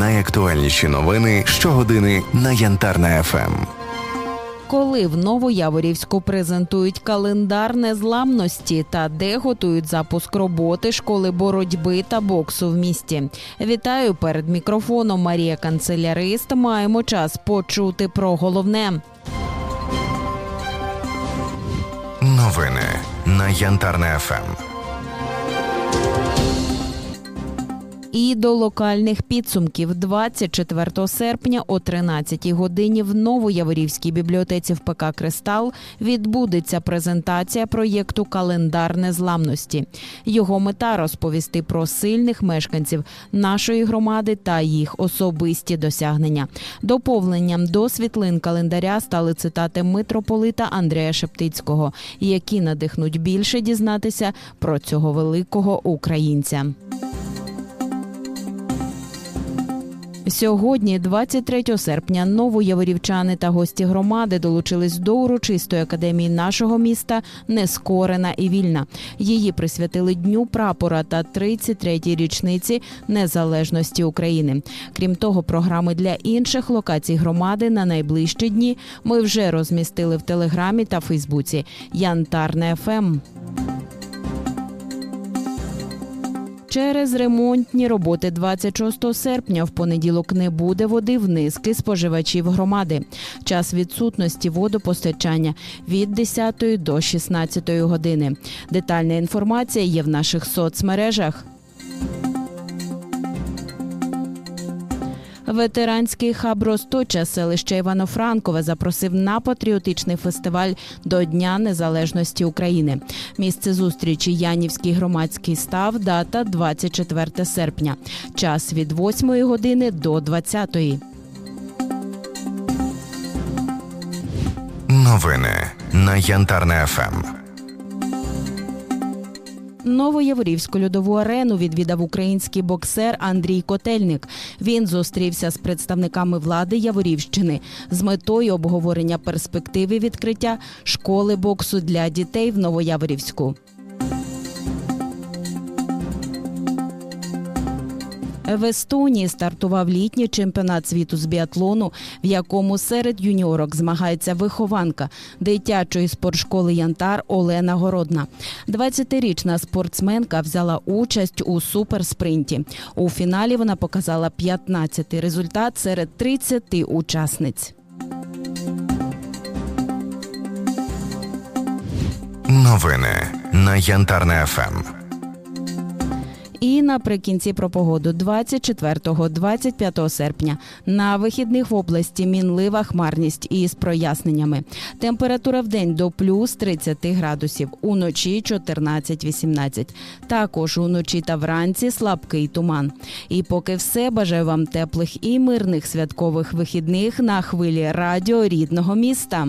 Найактуальніші новини щогодини на Янтарна ФМ. Коли в Новояворівську презентують календар незламності та де готують запуск роботи школи боротьби та боксу в місті. Вітаю перед мікрофоном Марія Канцелярист. Маємо час почути про головне. Новини на Янтарна ФМ. І до локальних підсумків 24 серпня о 13 годині в Новояворівській бібліотеці в ПК Кристал відбудеться презентація проєкту Календар незламності. Його мета розповісти про сильних мешканців нашої громади та їх особисті досягнення. Доповненням до світлин календаря стали цитати митрополита Андрея Шептицького, які надихнуть більше дізнатися про цього великого українця. Сьогодні, 23 серпня, новояворівчани та гості громади долучились до урочистої академії нашого міста Нескорена і вільна. Її присвятили дню прапора та 33-й річниці незалежності України. Крім того, програми для інших локацій громади на найближчі дні ми вже розмістили в телеграмі та Фейсбуці. Янтарне Ем». ФМ. Через ремонтні роботи 26 серпня в понеділок не буде води в низки споживачів громади. Час відсутності водопостачання від 10 до 16 години. Детальна інформація є в наших соцмережах. Ветеранський хаб Росточа селище Івано-Франкове запросив на патріотичний фестиваль до Дня Незалежності України. Місце зустрічі Янівський громадський став, дата 24 серпня. Час від 8 години до 20. Новини на Янтарна ФМ. Новояворівську льодову арену відвідав український боксер Андрій Котельник. Він зустрівся з представниками влади Яворівщини з метою обговорення перспективи відкриття школи боксу для дітей в Новояворівську. В Естонії стартував літній чемпіонат світу з біатлону, в якому серед юніорок змагається вихованка дитячої спортшколи Янтар Олена Городна. 20-річна спортсменка взяла участь у суперспринті. У фіналі вона показала 15-й результат серед 30 учасниць. Новини на Янтарна ФМ. І наприкінці про погоду 24-25 серпня на вихідних в області мінлива хмарність із проясненнями. Температура в день до плюс 30 градусів, уночі 14-18. Також уночі та вранці слабкий туман. І поки все бажаю вам теплих і мирних святкових вихідних на хвилі радіо рідного міста.